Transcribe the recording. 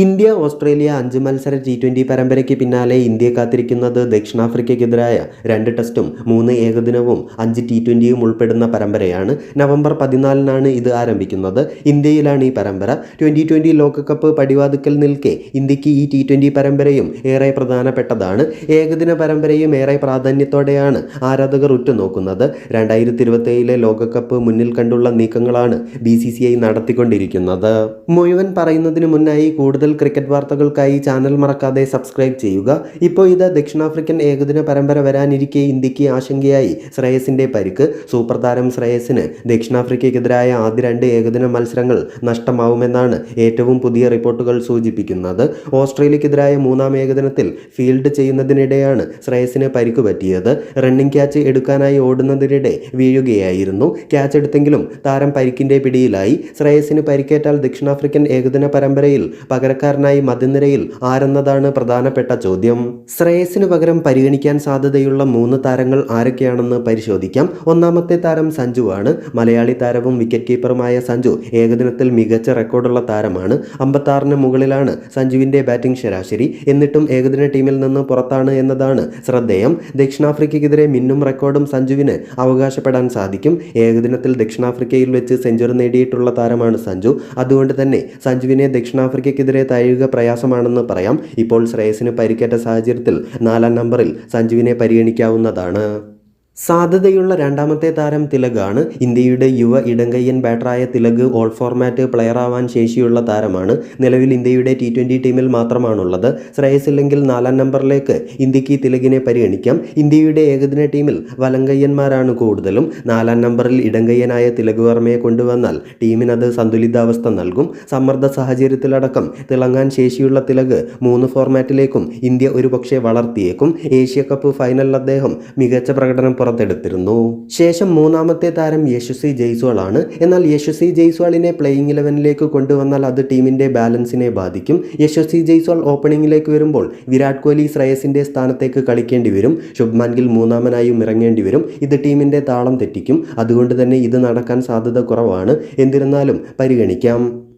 India Australia അഞ്ച് മത്സര T twenty പരമ്പരയ്ക്ക് പിന്നാലെ ഇന്ത്യ കാത്തിരിക്കുന്നത് ദക്ഷിണാഫ്രിക്കയ്ക്കെതിരായ രണ്ട് ടെസ്റ്റും മൂന്ന് ഏകദിനവും അഞ്ച് ടി ട്വന്റിയും ഉൾപ്പെടുന്ന പരമ്പരയാണ്. നവംബർ പതിനാലിനാണ് ഇത് ആരംഭിക്കുന്നത്. ഇന്ത്യയിലാണ് ഈ പരമ്പര. ട്വന്റി ട്വന്റി ലോകകപ്പ് പടിവാതുക്കൽ നിൽക്കെ ഇന്ത്യയ്ക്ക് ഈ ടി ട്വന്റി പരമ്പരയും ഏറെ പ്രധാനപ്പെട്ടതാണ്. ഏകദിന പരമ്പരയും ഏറെ പ്രാധാന്യത്തോടെയാണ് ആരാധകർ ഉറ്റുനോക്കുന്നത്. രണ്ടായിരത്തി ഇരുപത്തേഴിലെ ലോകകപ്പ് മുന്നിൽ കണ്ടുള്ള നീക്കങ്ങളാണ് ബി സി സി ഐ നടത്തിക്കൊണ്ടിരിക്കുന്നത്. മുഴുവൻ പറയുന്നതിന് മുന്നായി കൂടുതൽ ക്രിക്കറ്റ് വാർത്തകൾക്കായി ചാനൽ മറക്കാതെ സബ്സ്ക്രൈബ് ചെയ്യുക. ഇപ്പോൾ ഇത് ദക്ഷിണാഫ്രിക്കൻ ഏകദിന പരമ്പര വരാനിരിക്കെ ഇന്ത്യയ്ക്ക് ആശങ്കയായി ശ്രേയസിന്റെ പരിക്ക്. സൂപ്പർ താരം ശ്രേയസിന് ദക്ഷിണാഫ്രിക്കയ്ക്കെതിരായ ആദ്യ രണ്ട് ഏകദിന മത്സരങ്ങൾ നഷ്ടമാവുമെന്നാണ് ഏറ്റവും പുതിയ റിപ്പോർട്ടുകൾ സൂചിപ്പിക്കുന്നത്. ഓസ്ട്രേലിയക്കെതിരായ മൂന്നാം ഏകദിനത്തിൽ ഫീൽഡ് ചെയ്യുന്നതിനിടെയാണ് ശ്രേയസിന് പരിക്ക് പറ്റിയത്. റണ്ണിംഗ് ക്യാച്ച് എടുക്കാനായി ഓടുന്നതിനിടെ വീഴുകയായിരുന്നു. ക്യാച്ച് എടുത്തെങ്കിലും താരം പരിക്കിന്റെ പിടിയിലായി. ശ്രേയസിന് പരിക്കേറ്റാൽ ദക്ഷിണാഫ്രിക്കൻ ഏകദിന പരമ്പരയിൽ പകരക്കാരനായി മധ്യനിരയിൽ ആരെന്നതാണ് പ്രധാനപ്പെട്ട ചോദ്യം? ശ്രേയസിനു പകരം പരിഗണിക്കാൻ സാധ്യതയുള്ള മൂന്ന് താരങ്ങൾ ആരൊക്കെയാണെന്ന് പരിശോധിക്കാം. ഒന്നാമത്തെ താരം സഞ്ജു ആണ്. മലയാളി താരവും വിക്കറ്റ് കീപ്പറുമായ സഞ്ജു ഏകദിനത്തിൽ മികച്ച റെക്കോർഡുള്ള താരമാണ്. അമ്പത്താറിന് മുകളിലാണ് സഞ്ജുവിന്റെ ബാറ്റിംഗ് ശരാശരി. എന്നിട്ടും ഏകദിന ടീമിൽ നിന്ന് പുറത്താണ് എന്നതാണ് ശ്രദ്ധേയം. ദക്ഷിണാഫ്രിക്കയ്ക്കെതിരെ മിന്നും റെക്കോർഡും സഞ്ജുവിന് അവകാശപ്പെടാൻ സാധിക്കും. ഏകദിനത്തിൽ ദക്ഷിണാഫ്രിക്കയിൽ വെച്ച് സെഞ്ചുറി നേടിയിട്ടുള്ള താരമാണ് സഞ്ജു. അതുകൊണ്ട് തന്നെ സഞ്ജുവിനെ ദക്ഷിണാഫ്രിക്കയ്ക്കെതിരെ തഴയുക പ്രയാസമാണെന്ന് പറയാം. ഇപ്പോൾ ശ്രേയസിന് പരിക്കേറ്റ സാഹചര്യത്തിൽ നാലാം നമ്പറിൽ സഞ്ജുവിനെ പരിഗണിക്കാവുന്നതാണ്. സാധ്യതയുള്ള രണ്ടാമത്തെ താരം തിലകാണ്. ഇന്ത്യയുടെ യുവ ഇടങ്കയ്യൻ ബാറ്ററായ തിലക് ഓൾ ഫോർമാറ്റ് പ്ലെയറാവാൻ ശേഷിയുള്ള താരമാണ്. നിലവിൽ ഇന്ത്യയുടെ ടി ട്വന്റി ടീമിൽ മാത്രമാണുള്ളത്. ശ്രേയസ് ഇല്ലെങ്കിൽ നാലാം നമ്പറിലേക്ക് ഇന്ത്യയ്ക്ക് തിലകിനെ പരിഗണിക്കാം. ഇന്ത്യയുടെ ഏകദിന ടീമിൽ വലങ്കയ്യന്മാരാണ് കൂടുതലും. നാലാം നമ്പറിൽ ഇടങ്കയ്യനായ തിലക് വർമ്മയെ കൊണ്ടുവന്നാൽ ടീമിനത് സന്തുലിതാവസ്ഥ നൽകും. സമ്മർദ്ദ സാഹചര്യത്തിലടക്കം തിളങ്ങാൻ ശേഷിയുള്ള തിലക് മൂന്ന് ഫോർമാറ്റിലേക്കും ഇന്ത്യ ഒരുപക്ഷെ വളർത്തിയേക്കും. ഏഷ്യ കപ്പ് ഫൈനലിൽ അദ്ദേഹം മികച്ച പ്രകടനം പുറത്തെടുത്തിരുന്നു. ശേഷം മൂന്നാമത്തെ താരം യശസ്വി ജയ്സ്വാൾ ആണ് എന്നാൽ യശസ്വി ജയ്സ്വാളിനെ പ്ലേയിങ് ഇലവനിലേക്ക് കൊണ്ടുവന്നാൽ അത് ടീമിന്റെ ബാലൻസിനെ ബാധിക്കും. യശസ്വി ജയ്സ്വാൾ ഓപ്പണിംഗിലേക്ക് വരുമ്പോൾ വിരാട് കോഹ്ലി ശ്രേയസിന്റെ സ്ഥാനത്തേക്ക് കളിക്കേണ്ടി വരും. ശുഭ്മാൻ ഗിൽ മൂന്നാമനായും ഇറങ്ങേണ്ടി വരും. ഇത് ടീമിന്റെ താളം തെറ്റിക്കും. അതുകൊണ്ട് തന്നെ ഇത് നടക്കാൻ സാധ്യത കുറവാണ്. എന്നിരുന്നാലും പരിഗണിക്കാം.